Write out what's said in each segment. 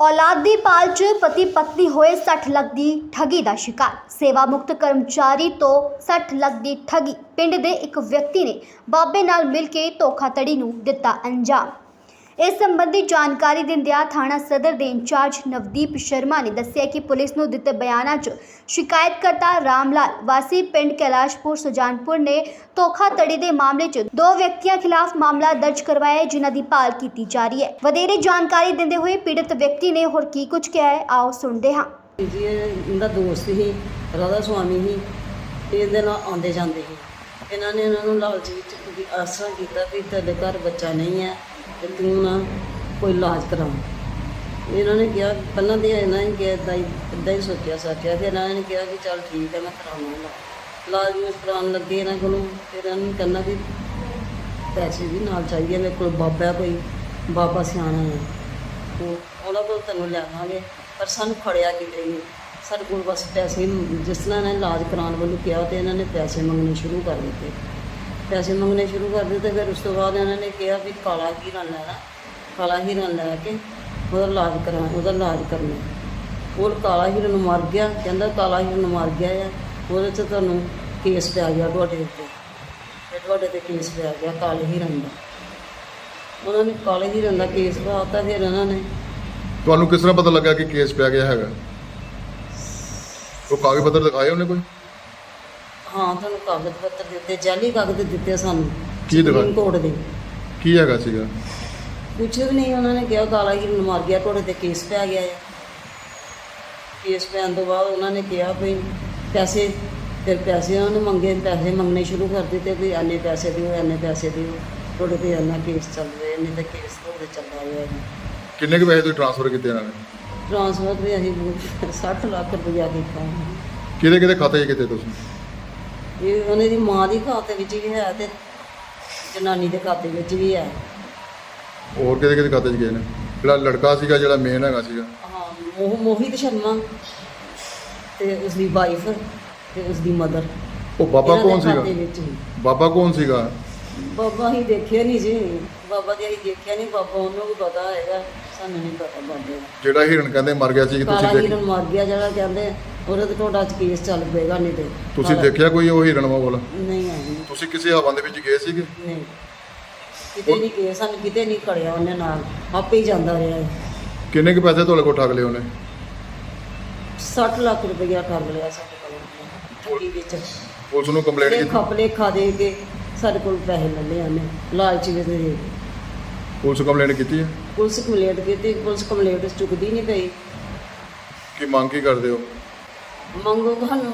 ਔਲਾਦ ਦੀ ਪਾਲ 'ਚ ਪਤੀ ਪਤਨੀ ਹੋਏ 60 ਲੱਖ ਦੀ ਠੱਗੀ ਦਾ ਸ਼ਿਕਾਰ। ਸੇਵਾ ਮੁਕਤ ਕਰਮਚਾਰੀ ਤੋਂ 60 ਲੱਖ ਦੀ ਠੱਗੀ। ਪਿੰਡ ਦੇ ਇੱਕ ਵਿਅਕਤੀ ਨੇ ਬਾਬੇ ਨਾਲ ਮਿਲ ਕੇ ਧੋਖਾਧੜੀ ਨੂੰ ਦਿੱਤਾ ਅੰਜਾਮ। ਇਸ ਸੰਬੰਧੀ ਜਾਣਕਾਰੀ ਦਿੰਦਿਆਂ ਥਾਣਾ ਸਦਰ ਦੇ ਇੰਚਾਰਜ ਨਵਦੀਪ ਸ਼ਰਮਾ ਨੇ ਦੱਸਿਆ ਕਿ ਪੁਲਿਸ ਨੂੰ ਦਿੱਤੇ ਬਿਆਨਾਂ 'ਚ ਸ਼ਿਕਾਇਤਕਰਤਾ ਰਾਮਲਾਲ, ਵਾਸੀ ਪਿੰਡ ਕੈਲਾਸ਼ਪੁਰ, ਸੁਜਾਨਪੁਰ ਨੇ ਧੋਖਾਧੜੀ ਦੇ ਮਾਮਲੇ 'ਚ ਦੋ ਵਿਅਕਤੀਆਂ ਖਿਲਾਫ ਮਾਮਲਾ ਦਰਜ ਕਰਵਾਇਆ ਹੈ, ਜਿਨ੍ਹਾਂ ਦੀ ਭਾਲ ਕੀਤੀ ਜਾ ਰਹੀ ਹੈ। ਵਧੇਰੇ ਜਾਣਕਾਰੀ ਦਿੰਦੇ ਹੋਏ ਪੀੜਤ ਵਿਅਕਤੀ ਨੇ ਹੋਰ ਕੀ ਕੁਝ ਕਿਹਾ ਹੈ, ਆਓ ਸੁਣਦੇ ਹਾਂ। ਜੀ ਇਹਦਾ ਦੋਸਤ ਸੀ, ਰਾਧਾ ਸੁਆਮੀ ਸੀ, ਤੇ ਇਹਦੇ ਨਾਲ ਆਉਂਦੇ ਜਾਂਦੇ ਸੀ। ਇਹਨਾਂ ਨੇ ਇਹਨਾਂ ਨੂੰ ਲਾਲਚ ਵਿੱਚ ਆਸਰਾ ਕੀਤਾ ਵੀ ਤੁਹਾਡੇ ਘਰ ਬੱਚਾ ਨਹੀਂ ਹੈ। ਤੇ ਤੂੰ ਨਾ ਕੋਈ ਇਲਾਜ ਕਰਾ ਇਹਨਾਂ ਨੇ ਕਿਹਾ, ਪਹਿਲਾਂ ਤੇ ਇਹਨਾਂ ਨੇ ਕਿਹਾ ਏਦਾਂ ਹੀ ਏਦਾਂ ਹੀ ਸੋਚਿਆ ਸਾਚਿਆ। ਫਿਰ ਇਹਨਾਂ ਨੇ ਕਿਹਾ ਕਿ ਚੱਲ ਠੀਕ ਹੈ, ਮੈਂ ਕਰਾਉਣਾ ਇਲਾਜ। ਮੈਂ ਕਰਾਉਣ ਲੱਗੇ ਇਹਨਾਂ ਕੋਲੋਂ। ਫਿਰ ਇਹਨਾਂ ਨੂੰ ਕਹਿੰਦਾ ਵੀ ਪੈਸੇ ਵੀ ਨਾਲ ਚਾਹੀਦੇ ਮੇਰੇ ਕੋਲ ਬਾਬਾ ਕੋਈ। ਬਾਬਾ ਸਿਆਣਾ ਹੈ। ਉਹ ਉਹਨਾਂ ਕੋਲ ਤੈਨੂੰ ਲਿਆਵਾਂਗੇ ਪਰ ਸਾਨੂੰ ਖੜਿਆ ਕਿਤੇ ਨਹੀਂ। ਸਾਡੇ ਕੋਲ ਬਸ ਪੈਸੇ ਜਿਸ ਤਰ੍ਹਾਂ ਇਹਨਾਂ ਨੇ ਇਲਾਜ ਕਰਾਉਣ ਵੱਲੋਂ ਕਿਹਾ ਤੇ ਇਹਨਾਂ ਨੇ ਪੈਸੇ ਮੰਗਣੇ ਸ਼ੁਰੂ ਕਰ ਦਿੱਤੇ। ਪੈਸੇ ਮੰਗਣੇ ਸ਼ੁਰੂ ਕਰ ਦਿੱਤੇ, ਫਿਰ ਉਸ ਤੋਂ ਬਾਅਦ ਇਹਨਾਂ ਨੇ ਕਿਹਾ ਵੀ ਕਾਲਾ ਹੀਰਾ ਲੈਣਾ ਕਾਲਾ ਹੀਰਾ ਲੈ ਕੇ ਉਹਦਾ ਇਲਾਜ ਕਰਾ, ਉਹਦਾ ਇਲਾਜ ਕਰਨਾ ਉਹ ਕਾਲਾ ਹੀਰਾ ਨੂੰ ਮਰ ਗਿਆ, ਕਹਿੰਦਾ ਕਾਲਾ ਹੀਰਾ ਨੂੰ ਮਰ ਗਿਆ ਆ, ਉਹਦੇ 'ਚ ਤੁਹਾਨੂੰ ਕੇਸ ਪੈ ਗਿਆ ਤੁਹਾਡੇ ਉੱਤੇ। ਤੇ ਤੁਹਾਡੇ ਤੇ ਕੇਸ ਪੈ ਗਿਆ ਕਾਲੇ ਹੀਰਨ ਦਾ। ਉਹਨਾਂ ਨੇ ਕਾਲੇ ਹੀਰਨ ਦਾ ਕੇਸ ਪਾਤਾ ਫਿਰ ਉਹਨਾਂ ਨੇ ਤੁਹਾਨੂੰ ਕਿਸ ਤਰ੍ਹਾਂ ਪਤਾ ਲੱਗਾ ਕਿ ਕੇਸ ਪੈ ਗਿਆ ਹੈਗਾ? ਉਹ ਕਾਗਜ਼ ਪੱਤਰ ਦਿਖਾਏ ਉਹਨੇ ਕੋਈ? ਹਾਂ ਤੁਹਾਨੂੰ ਕਾਗਜ਼ ਪੱਤਰ ਦਿੱਤੇ ਜਾਲੀ ਕਾਗਜ਼ ਦਿੱਤੇ ਸਾਨੂੰ ਕੀ ਦਿਖਾ- ਸੁਪਰੀਮ ਕੋਰਟ ਦੇ। ਕੀ ਹੈਗਾ ਸੀਗਾ? ਕੁਛ ਵੀ ਨਹੀਂ ਉਹਨਾਂ ਨੇ ਕਿਹਾ ਕਾਲਾ ਹੀਰਨ ਮਰ ਗਿਆ ਤੁਹਾਡੇ ਤੇ ਕੇਸ ਪੈ ਗਿਆ ਹੈ ਕੇਸ ਪੈਣ ਤੋਂ ਬਾਅਦ ਉਹਨਾਂ ਨੇ ਕਿਹਾ ਵੀ ਪੈਸੇ ਫਿਰ ਪੈਸੇ ਉਹਨਾਂ ਨੇ ਮੰਗੇ ਪੈਸੇ ਮੰਗਣੇ ਸ਼ੁਰੂ ਕਰ ਦਿੱਤੇ ਵੀ ਇੰਨੇ ਪੈਸੇ ਦਿਓ ਇੰਨੇ ਪੈਸੇ ਦਿਓ। ਤੁਹਾਡੇ ਤੇ ਇੰਨਾ ਕੇਸ ਚੱਲ ਰਿਹਾ ਇੰਨੇ ਤੇ ਕੇਸ ਤੁਹਾਡੇ ਚੱਲ ਰਿਹਾ ਹੈ ਕਿੰਨੇ ਕੁ ਪੈਸੇ ਤੁਸੀਂ ਟ੍ਰਾਂਸਫਰ ਕੀਤੇ ਇਹਨਾਂ ਨੇ? ਟ੍ਰਾਂਸਫਰ ਵੀ ਅਸੀਂ 60 ਲੱਖ ਰੁਪਇਆ ਕੀਤਾ। ਕਿਹਦੇ ਕਿਹਦੇ ਖਾਤੇ 'ਚ ਕੀਤੇ ਤੁਸੀਂ? ਇਹ ਉਹਨਾਂ ਦੀ ਮਾਂ ਦੀ ਖਾਤੇ ਵਿੱਚ ਵੀ ਹੈ ਤੇ ਜਨਾਨੀ ਦੇ ਖਾਤੇ ਵਿੱਚ ਵੀ ਹੈ। ਹੋਰ ਕਿਹਦੇ ਕਿਹਦੇ ਖਾਤੇ 'ਚ ਗਏ ਨੇ? ਜਿਹੜਾ ਲੜਕਾ ਸੀਗਾ ਜਿਹੜਾ ਮੇਨ ਹੈਗਾ ਸੀਗਾ। ਹਾਂ ਮੋਹ ਮੋਹਿਤ ਸ਼ਰਮਾ ਤੇ ਉਸ ਦੀ ਵਾਈਫ ਤੇ ਉਸ ਦੀ ਮਦਰ ਉਹ ਬਾਬਾ ਕੌਣ ਸੀਗਾ? ਹੀ। ਬਾਬਾ ਕੌਣ ਸੀਗਾ? ਬਾਬਾ ਹੀ ਦੇਖਿਆ ਨਹੀਂ ਜੀ। ਬਾਬਾ ਦੀ ਅਸੀਂ ਦੇਖਿਆ ਨਹੀਂ ਬਾਬਾ ਉਹਨੂੰ ਵੀ ਪਤਾ ਹੈਗਾ। ਸਾਨੂੰ ਨਹੀਂ ਪਤਾ ਬਾਬੇ ਜਿਹੜਾ ਹਿਰਨ ਕਹਿੰਦੇ ਮਰ ਗਿਆ ਸੀ ਕਾਲਾ ਤੁਸੀਂ ਹੀਰਨ ਮਰ ਗਿਆ ਜਿਹੜਾ ਕਹਿੰਦੇ ਉਹਦੇ ਤੇ ਤੁਹਾਡਾ ਅੱਜ ਕੇਸ ਚੱਲ ਪਏਗਾ ਨਹੀਂ ਤੇ ਤੁਸੀਂ ਦੇਖਿਆ ਕੋਈ ਉਹ ਹਿਰਨ ਕੋਲ ਨਹੀਂ ਆਈ ਤੁਸੀਂ ਕਿਸੇ ਹਵਾ ਦੇ ਵਿੱਚ ਗਏ ਸੀਗੇ? ਨਹੀਂ। ਕਿਤੇ ਨਹੀਂ ਗਿਆ ਸਾਨੂੰ ਕਿਤੇ ਨਹੀਂ ਖੜਿਆ ਉਹਨੇ ਨਾਲ। ਆਪੇ ਹੀ ਜਾਂਦਾ ਰਿਹਾ ਹੈ ਕਿੰਨੇ ਕੁ ਪੈਸੇ ਤੁਹਾਡੇ ਕੋਲ ਠੱਗ ਲਏ ਉਹਨੇ? 60 ਲੱਖ ਰੁਪਇਆ ਕਰ ਲਿਆ ਸਾਡੇ ਕੋਲੋਂ ਠੱਗੀ ਵਿੱਚ। ਪੁਲਿਸ ਨੂੰ ਕੰਪਲੇਂਟ ਇਹ ਕੀਤੀ? ਖਪਲੇ ਖਾ ਦੇ ਕੇ ਸਾਡੇ ਕੋਲ ਪੈਸੇ ਲੈ ਲਏ ਉਹਨੇ ਲਾਲਚ ਵਿੱਚ ਦੇ। ਕੇ। ਪੁਲਿਸ ਕੰਪਲੇਂਟ ਕੀਤੀ ਹੈ? ਪੁਲਿਸ ਕੰਪਲੇਂਟ ਕੀਤੀ ਪੁਲਿਸ ਕੰਪਲੇਂਟ ਚੁੱਕਦੀ ਨਹੀਂ ਪਈ। ਕੀ ਮੰਗ ਕੀ ਕਰਦੇ ਹੋ? ਮੰਗੋ ਸਾਨੂੰ?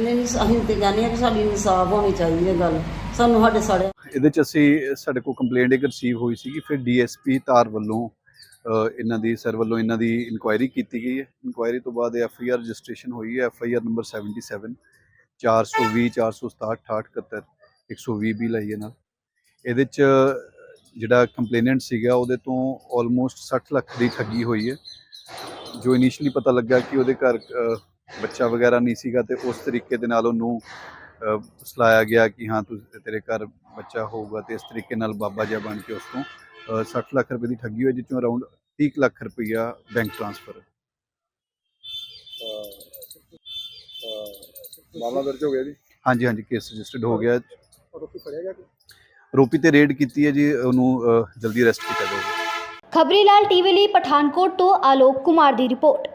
ਨਹੀਂ ਅਸੀਂ ਤੇ ਕਹਿੰਦੇ ਹਾਂ ਕਿ ਸਾਡੀ ਇਨਸਾਫ ਹੋਣੀ ਚਾਹੀਦੀ ਹੈ ਗੱਲ। ਸਾਨੂੰ ਸਾਡੇ ਸਾਡੇ ਇਹਦੇ ਚ ਅਸੀਂ ਸਾਡੇ ਕੋਲ ਕੰਪਲੇਂਟ ਇੱਕ ਰਿਸੀਵ ਹੋਈ ਸੀ ਫਿਰ ਡੀਐਸਪੀ ਧਾਰ ਵੱਲੋਂ ਇਹਨਾਂ ਦੀ ਸਰ ਵੱਲੋਂ ਇਹਨਾਂ ਦੀ ਇਨਕੁਆਇਰੀ ਕੀਤੀ ਗਈ ਹੈ। ਇਨਕੁਆਇਰੀ ਤੋਂ ਬਾਅਦ ਐਫਆਈਆਰ ਰਜਿਸਟ੍ਰੇਸ਼ਨ ਹੋਈ ਹੈ ਐਫਆਈਆਰ ਨੰਬਰ 77 420 467 68 120 ਵੀ ਲਈ ਹੈ ਨਾਲ। ਇਹਦੇ ਚ ਜਿਹੜਾ ਕੰਪਲੇਨੈਂਟ ਸੀਗਾ, ਉਹਦੇ ਤੋਂ ਆਲਮੋਸਟ 60 ਲੱਖ ਦੀ ਠੱਗੀ ਹੋਈ ਹੈ। ਜੋ ਇਨੀਸ਼ੀਅਲੀ ਪਤਾ ਲੱਗਾ ਕਿ ਉਹਦੇ ਘਰ ਬੱਚਾ ਵਗੈਰਾ ਨਹੀਂ ਸੀਗਾ ਤੇ ਉਸ ਤਰੀਕੇ ਦੇ ਨਾਲ ਉਹਨੂੰ ਸਲਾਇਆ ਗਿਆ ਕਿ ਹਾਂ ਤੂੰ ਤੇਰੇ ਘਰ ਬੱਚਾ ਹੋਊਗਾ ਤੇ ਇਸ ਤਰੀਕੇ ਨਾਲ ਬਾਬਾ ਜਿਹਾ ਬਣ ਕੇ ਉਸ ਤੋਂ ਅ, 60 ਲੱਖ ਰੁਪਏ ਦੀ ਠੱਗੀ ਹੋਈ ਜਿਸ ਅਰਾਊਂਡ 30 ਲੱਖ ਰੁਪਈਆ ਬੈਂਕ ਟ੍ਰਾਂਸਫਰ ਮਾਮਲਾ ਦਰਜ ਹੋ ਗਿਆ ਜੀ? ਹਾਂਜੀ ਹਾਂਜੀ ਕੇਸ ਰਜਿਸਟਰਡ ਹੋ ਗਿਆ। ਰੋਪੀ ਤੇ ਰੇਡ ਕੀਤੀ ਹੈ ਜੀ ਉਹਨੂੰ ਜਲਦੀ ਅਰੈਸਟ ਕੀਤਾ ਜਾਊਗਾ। ਖਬਰੀਲਾਲ ਟੀਵੀ ਲਈ ਪਠਾਨਕੋਟ ਤੋਂ ਆਲੋਕ ਕੁਮਾਰ ਦੀ ਰਿਪੋਰਟ।